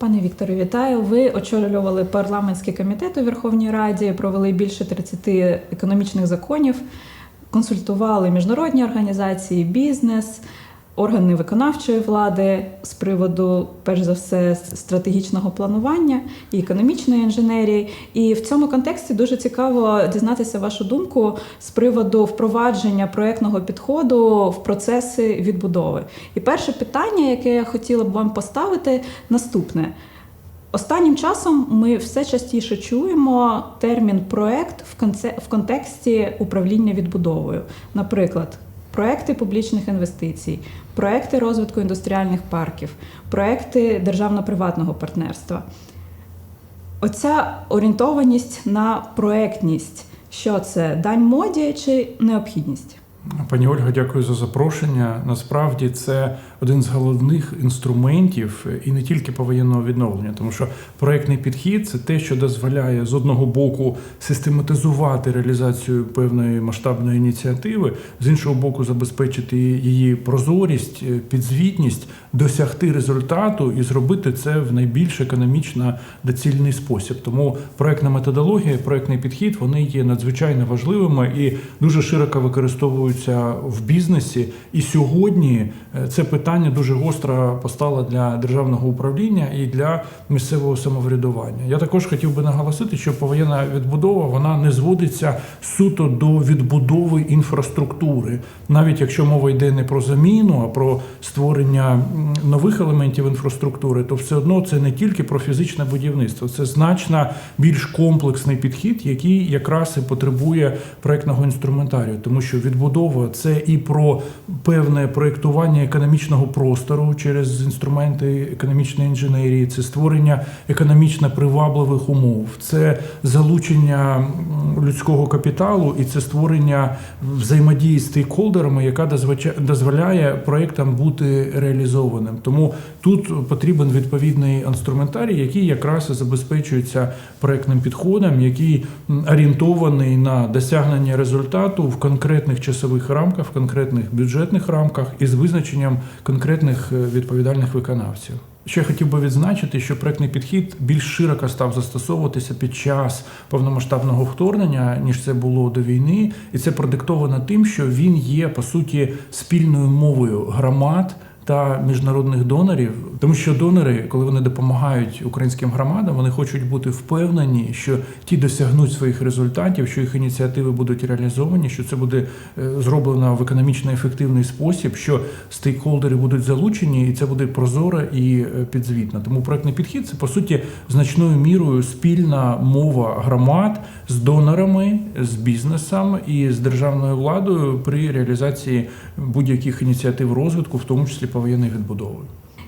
Пане Вікторе, вітаю. Ви очолювали парламентський комітет у Верховній Раді, провели більше 30 економічних законів, консультували міжнародні організації, бізнес, органи виконавчої влади з приводу, перш за все, стратегічного планування і економічної інженерії. І в цьому контексті дуже цікаво дізнатися вашу думку з приводу впровадження проектного підходу в процеси відбудови. І перше питання, яке я хотіла б вам поставити, наступне. Останнім часом ми все частіше чуємо термін проект в контексті управління відбудовою. Наприклад, проекти публічних інвестицій, проекти розвитку індустріальних парків, проекти державно-приватного партнерства. Оця орієнтованість на проектність. Що це дань моді чи необхідність? Пані Ольга, дякую за запрошення. Насправді це один з головних інструментів і не тільки повоєнного відновлення, тому що проектний підхід це те, що дозволяє з одного боку систематизувати реалізацію певної масштабної ініціативи, з іншого боку, забезпечити її прозорість, е, підзвітність, досягти результату і зробити це в найбільш економічно доцільний спосіб. Тому проектна методологія, проектний підхід вони є надзвичайно важливими і дуже широко використовуються в бізнесі. І сьогодні е, це питання дуже гостро постало для державного управління і для місцевого самоврядування. Я також хотів би наголосити, що повоєнна відбудова вона не зводиться суто до відбудови інфраструктури, навіть якщо мова йде не про заміну, а про створення нових елементів інфраструктури, то все одно це не тільки про фізичне будівництво, це значно більш комплексний підхід, який якраз і потребує проектного інструментарію, тому що відбудова це і про певне проєктування економічного простору через інструменти економічної інженерії, це створення економічно привабливих умов, це залучення людського капіталу і це створення взаємодії з стейкхолдерами, яка дозволяє проектам бути реалізованим. Тому тут потрібен відповідний інструментарій, який якраз і забезпечується проектним підходом, який орієнтований на досягнення результату в конкретних часових рамках, в конкретних бюджетних рамках і з визначенням конкретних е, відповідальних виконавців. Ще хотів би відзначити, що проектний підхід більш широко став застосовуватися під час повномасштабного вторгнення, ніж це було до війни, і це продиктовано тим, що він є по суті спільною мовою громад. Та міжнародних донорів, тому що донори, коли вони допомагають українським громадам, вони хочуть бути впевнені, що ті досягнуть своїх результатів, що їх ініціативи будуть реалізовані, що це буде е, зроблено в економічно ефективний спосіб, що стейкхолдери будуть залучені, і це буде прозоро і е, підзвітно. Тому проектний підхід це по суті значною мірою спільна мова громад з донорами, з бізнесом і з державною владою при реалізації будь-яких ініціатив розвитку, в тому числі повоєнної відбудови.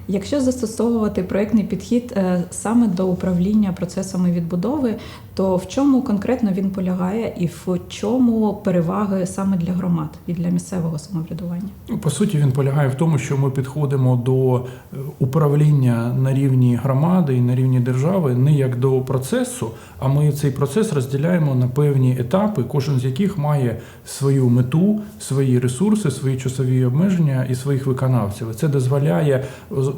Якщо застосовувати проектний підхід е, саме до управління процесами відбудови, то в чому конкретно він полягає і в чому переваги саме для громад і для місцевого самоврядування? Ну, По суті, він полягає в тому, що ми підходимо до е, управління на рівні громади і на рівні держави не як до процесу, а ми цей процес розділяємо на певні етапи, кожен з яких має свою мету, свої ресурси, свої часові обмеження і своїх виконавців. Це дозволяє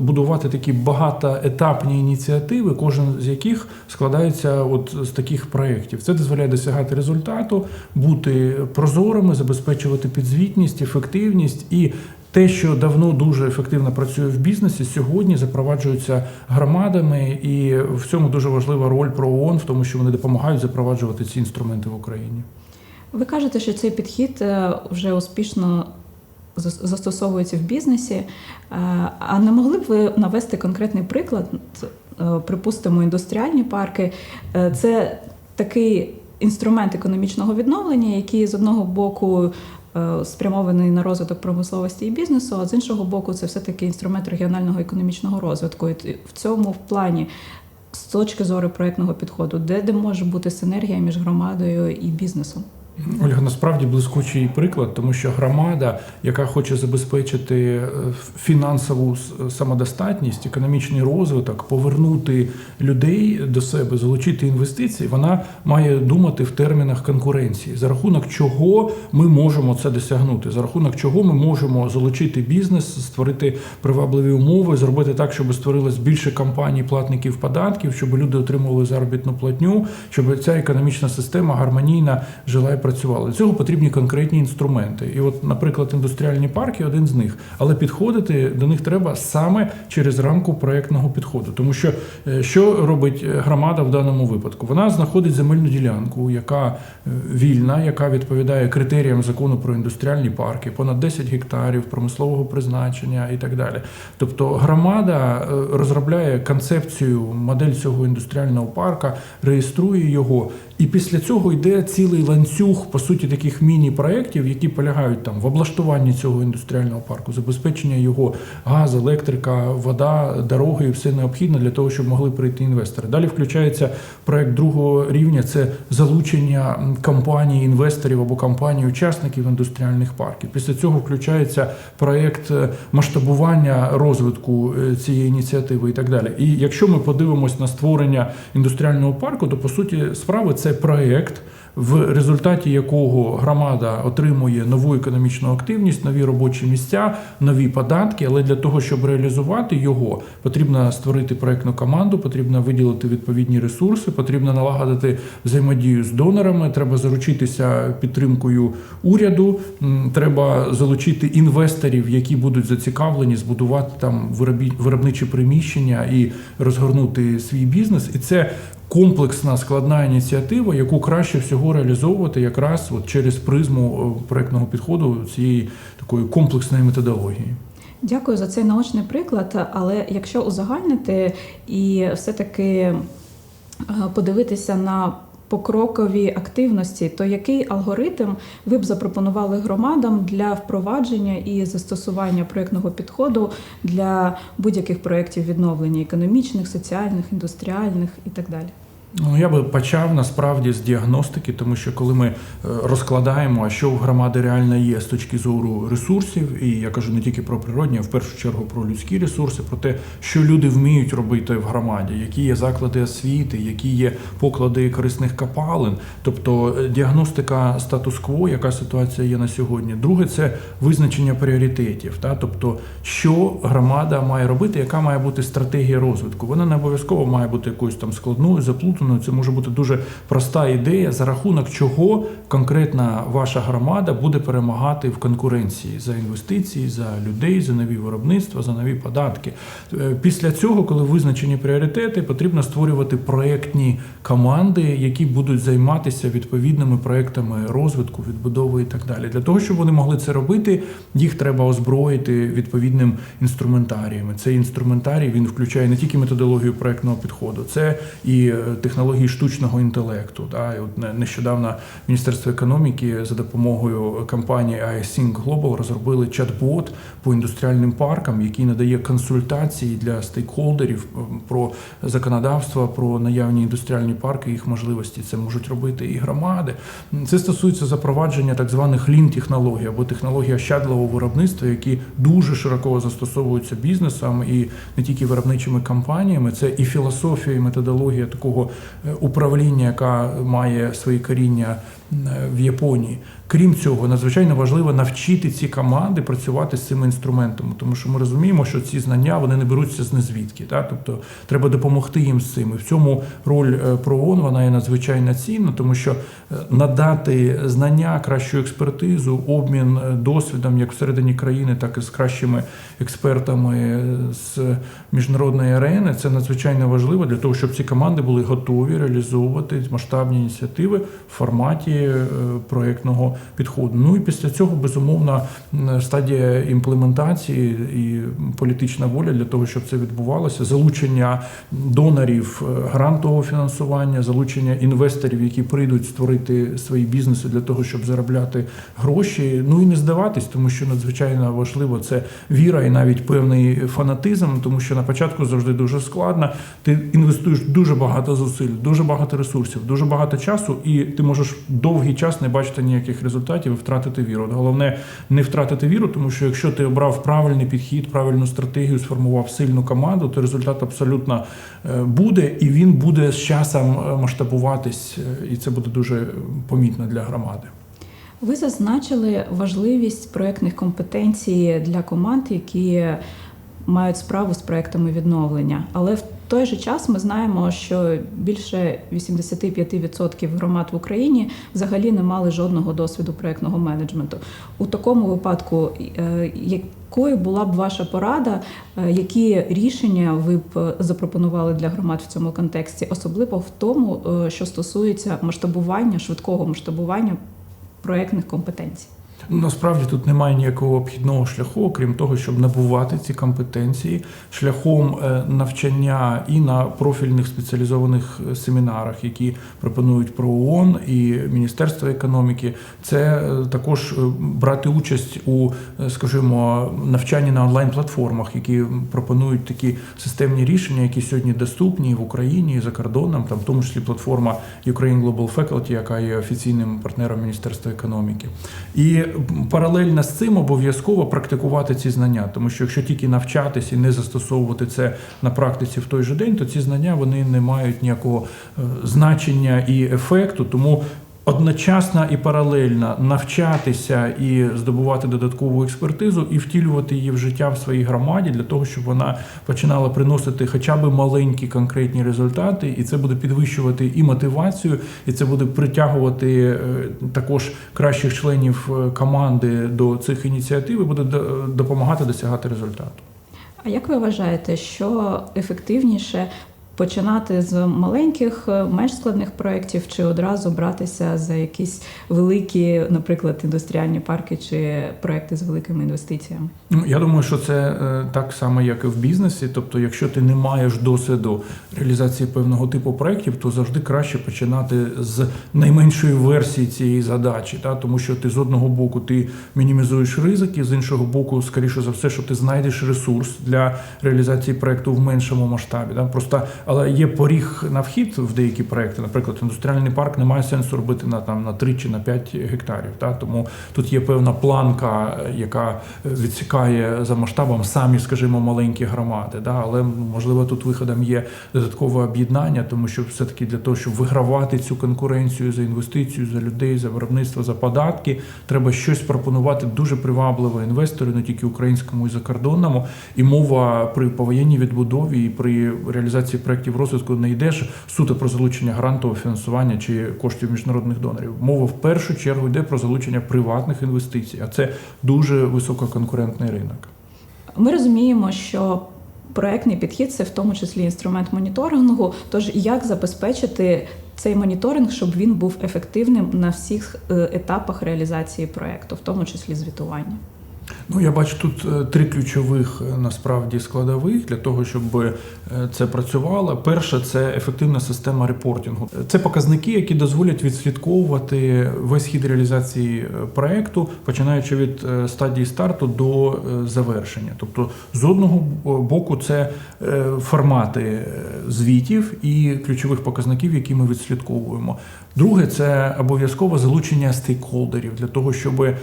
будувати такі багатоетапні ініціативи, кожен з яких складається от з таких проєктів. Це дозволяє досягати результату, бути прозорими, забезпечувати підзвітність, ефективність і. Те, що давно дуже ефективно працює в бізнесі, сьогодні запроваджується громадами, і в цьому дуже важлива роль про ООН, в тому, що вони допомагають запроваджувати ці інструменти в Україні. Ви кажете, що цей підхід е, вже успішно застосовується в бізнесі. Е, А не могли б ви навести конкретний приклад? Е, Припустимо, індустріальні парки Е, це такий інструмент економічного відновлення, який з одного боку спрямований на розвиток промисловості і бізнесу, а з іншого боку, це все-таки інструмент регіонального економічного розвитку. І в цьому в плані. З точки зору проектного підходу, де, де може бути синергія між громадою і бізнесом? Ольга, насправді блискучий приклад, тому що громада, яка хоче забезпечити е, фінансову самодостатність, економічний розвиток, повернути людей до себе, залучити інвестиції, вона має думати в термінах конкуренції, за рахунок чого ми можемо це досягнути, за рахунок чого ми можемо залучити бізнес, створити привабливі умови, зробити так, щоб створилось більше компаній, платників податків, щоб люди отримували заробітну платню, щоб ця економічна система гармонійно жила і працювала. Для цього потрібні конкретні інструменти. І, от, наприклад, індустріальні парки один з них, але підходити до них треба саме через рамку проектного підходу. Тому що е, що робить е, громада в даному випадку? Вона знаходить земельну ділянку, яка е, вільна, яка відповідає критеріям закону про індустріальні парки, понад 10 гектарів промислового призначення і так далі. Тобто громада розробляє концепцію, модель цього індустріального парка, реєструє його, і після цього йде цілий ланцюг, по суті, таких міні-проєктів, які полягають там в облаштуванні цього індустріального парку, забезпечення його газ, електрика, вода, дороги і все необхідне для того, щоб могли прийти інвестори. Далі включається проект другого рівня: це залучення компаній, інвесторів або компаній, учасників індустріальних парків. Після цього включається проект е, масштабування розвитку е, цієї ініціативи і так далі. І якщо ми подивимось на створення індустріального парку, то по суті справи це проект. В результаті якого громада отримує нову економічну активність, нові робочі місця, нові податки. Але для того, щоб реалізувати його, потрібно створити проектну команду, потрібно виділити відповідні ресурси, потрібно налагодити взаємодію з донорами. Треба заручитися підтримкою уряду. Треба залучити інвесторів, які будуть зацікавлені збудувати там виробничі приміщення і розгорнути свій бізнес. І це комплексна складна ініціатива, яку краще всього реалізовувати якраз от через призму е, проектного підходу цієї такої комплексної методології. Дякую за цей наочний приклад. Але якщо узагальнити і все-таки е, подивитися на покрокові активності, то який алгоритм ви б запропонували громадам для впровадження і застосування проєктного підходу для будь-яких проєктів відновлення економічних, соціальних, індустріальних і так далі? Ну, я би почав насправді з діагностики, тому що коли ми е, розкладаємо, а що в громади реально є з точки зору ресурсів, і я кажу не тільки про природні, а в першу чергу про людські ресурси, про те, що люди вміють робити в громаді, які є заклади освіти, які є поклади корисних копалин, тобто е, діагностика статус-кво, яка ситуація є на сьогодні. Друге, це визначення пріоритетів, та тобто, що громада має робити, яка має бути стратегія розвитку. Вона не обов'язково має бути якоюсь там складною, заплутаною. Це може бути дуже проста ідея, за рахунок чого конкретна ваша громада буде перемагати в конкуренції за інвестиції, за людей, за нові виробництва, за нові податки. Е, Після цього, коли визначені пріоритети, потрібно створювати проектні команди, які будуть займатися відповідними проектами розвитку, відбудови і так далі. Для того, щоб вони могли це робити, їх треба озброїти відповідним інструментаріями. Цей інструментарій він включає не тільки методологію проектного підходу, це і е, технології штучного інтелекту. Да? І от нещодавно Міністерство економіки за допомогою компанії iSync Global розробили чат-бот по індустріальним паркам, який надає консультації для стейкхолдерів про законодавство, про наявні індустріальні парки, їх можливості. Це можуть робити і громади. Це стосується запровадження так званих лін технологій або технологій ощадливого виробництва, які дуже широко застосовуються бізнесом і не тільки виробничими компаніями. Це і філософія, і методологія такого управління, яка має свої коріння е, в Японії. Крім цього, надзвичайно важливо навчити ці команди працювати з цими інструментами, тому що ми розуміємо, що ці знання вони не беруться з незвідки. Так? Тобто треба допомогти їм з цим. І в цьому роль е, ПРООН вона є надзвичайно цінна, тому що е, надати знання, кращу експертизу, обмін досвідом як всередині країни, так і з кращими експертами з міжнародної арени. Це надзвичайно важливо для того, щоб ці команди були готові реалізовувати масштабні ініціативи в форматі е, проєктного підходу. Ну і після цього безумовно стадія імплементації і політична воля для того, щоб це відбувалося, залучення донорів е, грантового фінансування, залучення інвесторів, які прийдуть створити свої бізнеси для того, щоб заробляти гроші. Ну і не здаватись, тому що надзвичайно важливо це віра і навіть певний фанатизм, тому що на початку завжди дуже складно. Ти інвестуєш дуже багато зусиль, дуже багато ресурсів, дуже багато часу, і ти можеш довгий час не бачите ніяких результатів і втратити віру. Головне не втратити віру, тому що якщо ти обрав правильний підхід, правильну стратегію, сформував сильну команду, то результат абсолютно е, буде, і він буде з часом е, масштабуватись, е, і це буде дуже помітно для громади. Ви зазначили важливість проєктних компетенцій для команд, які мають справу з проектами відновлення. Але в той же час ми знаємо, що більше 85% громад в Україні взагалі не мали жодного досвіду проєктного менеджменту. У такому випадку, е, якою була б ваша порада, е, які рішення ви б запропонували для громад в цьому контексті, особливо в тому, е, що стосується масштабування, швидкого масштабування проєктних компетенцій? Насправді тут немає ніякого обхідного шляху, окрім того, щоб набувати ці компетенції шляхом е, навчання і на профільних спеціалізованих е, семінарах, які пропонують про ООН і Міністерство економіки. Це е, також брати участь у, скажімо, навчанні на онлайн-платформах, які пропонують такі системні рішення, які сьогодні доступні в Україні і за кордоном, там в тому числі платформа Ukraine Global Faculty, яка є офіційним партнером Міністерства економіки. І паралельно з цим обов'язково практикувати ці знання, тому що якщо тільки навчатись і не застосовувати це на практиці в той же день, то ці знання вони не мають ніякого е, значення і ефекту. Тому одночасно і паралельно навчатися і здобувати додаткову експертизу і втілювати її в життя в своїй громаді для того, щоб вона починала приносити хоча б маленькі конкретні результати, і це буде підвищувати і мотивацію, і це буде притягувати е, також кращих членів е, команди до цих ініціатив і буде допомагати досягати результату. А як ви вважаєте, що ефективніше починати з маленьких, е, менш складних проєктів, чи одразу братися за якісь великі, наприклад, індустріальні парки чи проекти з великими інвестиціями? Ну, я думаю, що це е, так само, як і в бізнесі. Тобто, якщо ти не маєш досвіду реалізації певного типу проєктів, то завжди краще починати з найменшої версії цієї задачі, та? тому що ти з одного боку ти мінімізуєш ризики, з іншого боку, скоріше за все, що ти знайдеш ресурс для реалізації проєкту в меншому масштабі. Та? Просто, але є поріг на вхід в деякі проєкти. Наприклад, індустріальний парк не має сенсу робити на там на 3 чи на 5 гектарів. Та? Тому тут є певна планка, яка відсікає за масштабом самі, скажімо, маленькі громади. Да? Але можливо тут виходом є додаткове об'єднання, тому що все-таки для того, щоб вигравати цю конкуренцію за інвестицію, за людей, за виробництво, за податки, треба щось пропонувати дуже привабливе інвестору, не тільки українському і закордонному. І мова при повоєнній відбудові і при реалізації проєктів розвитку не йде ж суто про залучення грантового фінансування чи коштів міжнародних донорів. Мова в першу чергу йде про залучення приватних інвестицій, а це дуже висококонкурентний ринок. Ми розуміємо, що проектний підхід це в тому числі інструмент моніторингу. Тож як забезпечити цей моніторинг, щоб він був ефективним на всіх е, етапах реалізації проекту, в тому числі звітування? Ну, я бачу тут е, три ключових е, насправді складових для того, щоб е, це працювало. Перше це ефективна система репортингу. Це показники, які дозволять відслідковувати весь хід реалізації проекту, починаючи від стадії старту до завершення. Тобто, з одного боку, це формати звітів і ключових показників, які ми відслідковуємо. Друге, це обов'язково залучення стейкхолдерів для того, щоб е,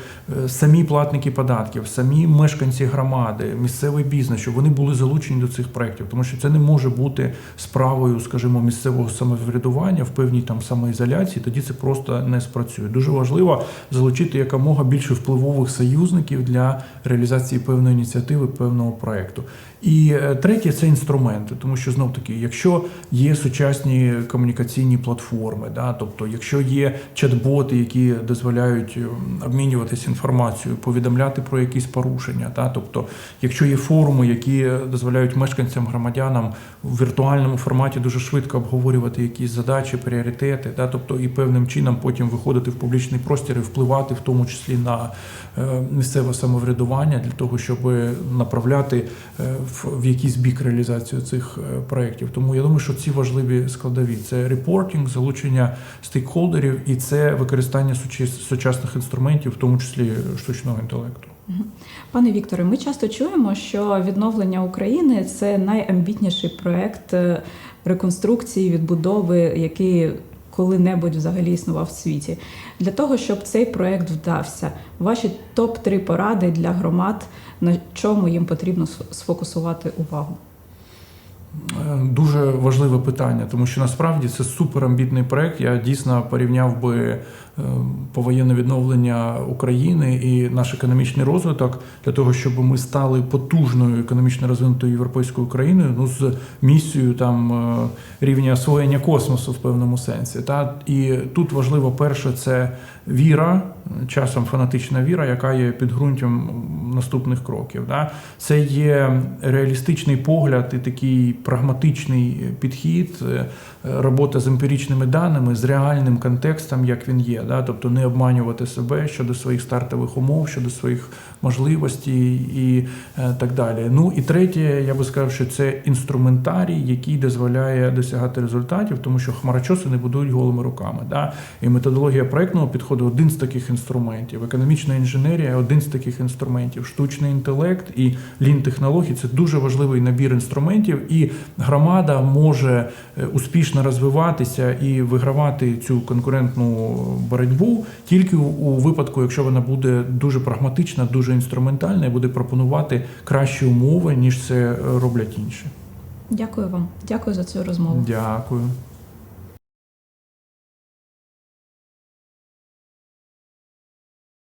самі платники податків, самі мешканці громади, місцевий бізнес, щоб вони були залучені до цих проєктів, тому що це не може бути справою, скажімо, місцевого самоврядування в певній там самоізоляції. Тоді це просто не спрацює. Дуже важливо залучити якомога більше впливових союзників для реалізації певної ініціативи, певного проєкту. І е, третє це інструменти, тому що знов таки, якщо є сучасні комунікаційні платформи, да, тобто, якщо є чат-боти, які дозволяють ем, обмінюватися інформацією, повідомляти про якісь порушення, да, тобто, якщо є форуми, які дозволяють мешканцям, громадянам в віртуальному форматі дуже швидко обговорювати якісь задачі, пріоритети, да, тобто і певним чином потім виходити в публічний простір і впливати, в тому числі на е, місцеве самоврядування для того, щоб направляти е, в, якийсь бік реалізацію цих е, проєктів. Тому я думаю, що ці важливі складові це репортинг, залучення стейкхолдерів і це використання сучасних інструментів, в тому числі штучного інтелекту. Пане Вікторе, ми часто чуємо, що відновлення України це найамбітніший проект е, реконструкції, відбудови, який коли-небудь взагалі існував в світі. Для того, щоб цей проект вдався, ваші топ-3 поради для громад, на чому їм потрібно сфокусувати увагу. Е, Дуже важливе питання, тому що насправді це суперамбітний проект. Я дійсно порівняв би е, повоєнне відновлення України і наш економічний розвиток для того, щоб ми стали потужною економічно розвинутою європейською країною, ну з місією там е, рівня освоєння космосу в певному сенсі. Та і тут важливо перше це віра, часом фанатична віра, яка є підґрунтям наступних кроків. Да? Це є реалістичний погляд і такий прагматичний підхід, е, робота з емпіричними даними, з реальним контекстом, як він є. Да? Тобто не обманювати себе щодо своїх стартових умов, щодо своїх можливостей і е, так далі. Ну і третє, я би сказав, що це інструментарій, який дозволяє досягати результатів, тому що хмарочоси не будують голими руками. Да? І методологія проектного підходу один з таких інструментів. Економічна інженерія один з таких інструментів. Штучний інтелект і лін технологій це дуже важливий набір інструментів, і громада може е, успішно розвиватися і вигравати цю конкурентну боротьбу тільки у- випадку, якщо вона буде дуже прагматична, дуже інструментальна і буде пропонувати кращі умови, ніж це роблять інші. Дякую вам. Дякую за цю розмову. Дякую.